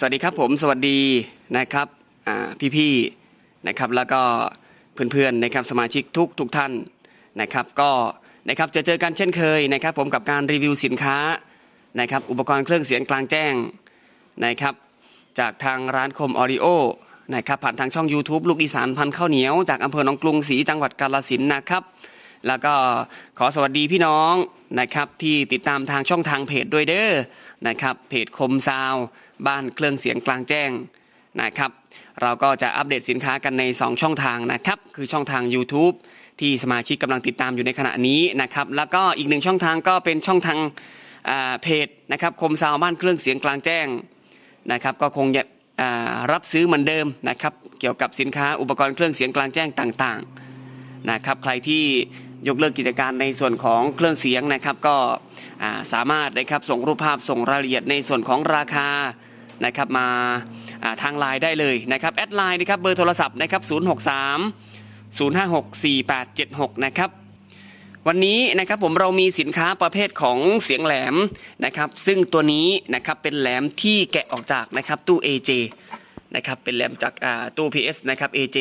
สวัสดีครับผมสวัสดีนะครับอ่พี่ๆนะครับแล้วก็เพื่อนๆนะครับสมาชิกทุกทุกท่านนะครับ ก็นะครับจะเจอกันเช่นเคยนะครับ ผมกับการรีวิวสินค้านะครับ อุปกรณ์เครื่องเสียงกลางแจ้งนะครับ จากทางร้านคมออดิโอนะครับผ่านทางช่อง YouTube ลูกอีสานพันข้าวเหนียวจากอำเภอหนองกรุงศรีจังหวัดกาฬสินนะครับ แล้วก็ขอสวัสดีพี่น้องนะครับที่ติดตามทางช่องทางเพจด้วยเด้อนะครับเพจคมซาว บ้านเครื่องเสียงกลางแจ้งนะครับเราก็จะอัปเดตสินค้ากันใน 2 ช่องทางนะครับคือช่องทาง YouTube ที่สมาชิกกำลังติดตามอยู่ในขณะนี้นะครับแล้วก็อีกหนึ่งช่องทางก็เป็นช่องทางเพจนะครับคมซาวบ้านเครื่องเสียงกลางแจ้งนะครับก็คงจะรับซื้อเหมือนเดิมนะครับเกี่ยวกับสินค้าอุปกรณ์เครื่องเสียงกลางแจ้งต่างๆนะครับใครที่ ยกเลิกกิจการในส่วนของเครื่องเสียงนะครับ ก็สามารถนะครับส่งรูปภาพส่งรายละเอียดในส่วนของราคานะครับมาทางไลน์ได้เลยนะครับแอดไลน์นะครับเบอร์โทรศัพท์นะครับ063 056 4876นะครับวันนี้นะครับผมเรามีสินค้าประเภทของเสียงแหลมนะครับซึ่งตัวนี้นะครับเป็นแหลมที่แกะออกจากนะครับตู้ AJ นะครับเป็นแหลมจากตู้ PS นะครับ AJ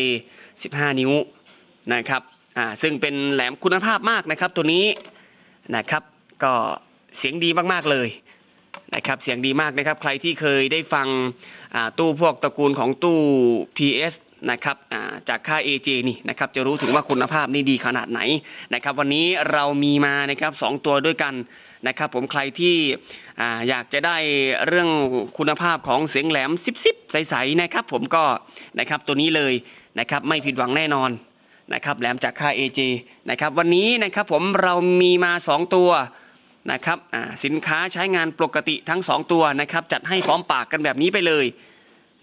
15 นิ้วนะครับ อ่าซึ่งเป็นแหลมคุณภาพมากนะครับตัวนี้นะครับ ก็เสียงดีมากๆเลยนะครับเสียงดีมากนะครับ ใครที่เคยได้ฟังอ่าตู้พวกตระกูลของตู้ PS นะครับอ่าจากค่าย AJ นี่นะครับจะรู้ถึงว่าคุณภาพนี่ดีขนาดไหนนะครับ วันนี้เรามีมานะครับสองตัวด้วยกันนะครับ ผมใครที่อ่าอยากจะได้เรื่องคุณภาพของเสียงแหลมซิบๆใสๆนะครับ ผมก็นะครับตัวนี้เลยนะครับไม่ผิดหวังแน่นอน นะครับแหลมจากค่าย AJ นะครับวันนี้นะครับผมเรามีมา 2 ตัวนะครับอ่าสินค้าใช้งานปกติทั้ง 2 ตัวนะครับจัดให้พร้อมปากกันแบบนี้ไปเลย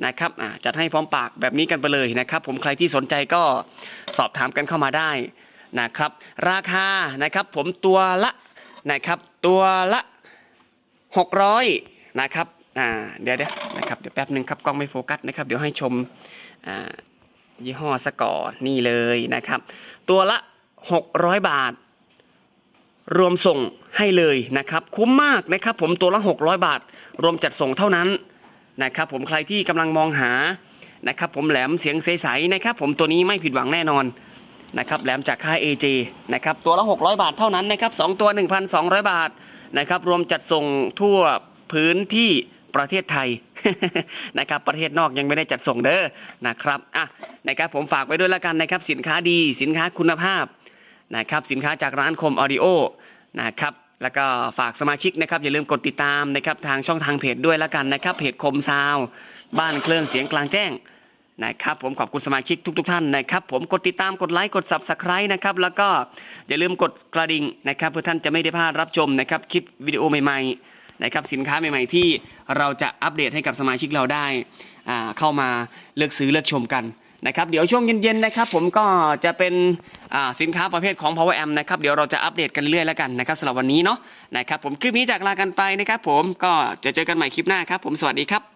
นะครับอ่าจัดให้พร้อมปากแบบนี้กันไปเลยนะครับ ผมใครที่สนใจก็สอบถามกันเข้ามาได้นะครับ ราคานะครับผมตัวละนะครับตัวละ 600นะครับอ่าเดี๋ยวเดี๋ยวนะครับเดี๋ยวแป๊บหนึ่งครับกล้องไม่โฟกัสนะครับเดี๋ยวให้ชมอ่า ยี่ห้อสกอร์นี่เลยนะครับ ตัวละ 600 บาท รวมส่งให้เลยนะครับ คุ้มมากนะครับผมตัวละ 600 บาท รวมจัดส่งเท่านั้นนะครับผมใครที่กำลังมองหานะครับผมแหลมเสียงใสๆนะครับผมตัวนี้ไม่ผิดหวังแน่นอนนะครับแหลมจากค่าย AJ นะครับตัวละ 600 บาทเท่านั้นนะครับสองตัว 1,200 บาทนะครับรวมจัดส่งทั่วพื้นที่ ประเทศไทยนะครับประเทศนอกยังไม่ได้จัดส่งเด้อนะครับอะนะครับผมฝากไว้ด้วยละกันนะครับ สินค้าดีสินค้าคุณภาพนะครับสินค้าจากร้านคมออดิโอนะครับแล้วก็ฝากสมาชิกนะครับอย่าลืมกดติดตามนะครับทางช่องทางเพจด้วยละกันนะครับเพจคมซาวบ้านเครื่องเสียงกลางแจ้งนะครับผมขอบคุณสมาชิกทุกๆท่านนะครับ ผมกดติดตามกดไลค์กด subscribe นะครับแล้วก็อย่าลืมกดกระดิ่งนะครับเพื่อท่านจะไม่ได้พลาดรับชมนะครับคลิปวิดีโอใหม่ๆ นะครับสินค้าใหม่ๆที่เราจะอัปเดตให้กับสมาชิกเราได้เข้ามาเลือกซื้อเลือกชมกันนะครับเดี๋ยวช่วงเย็นๆนะครับผมก็จะเป็นสินค้าประเภทของ Power Amp นะครับเดี๋ยวเราจะอัปเดตกันเรื่อยแล้วกันนะครับสำหรับวันนี้เนาะนะครับผมคลิปนี้จากลากันไปนะครับผมก็จะเจอกันใหม่คลิปหน้าครับผมสวัสดีครับ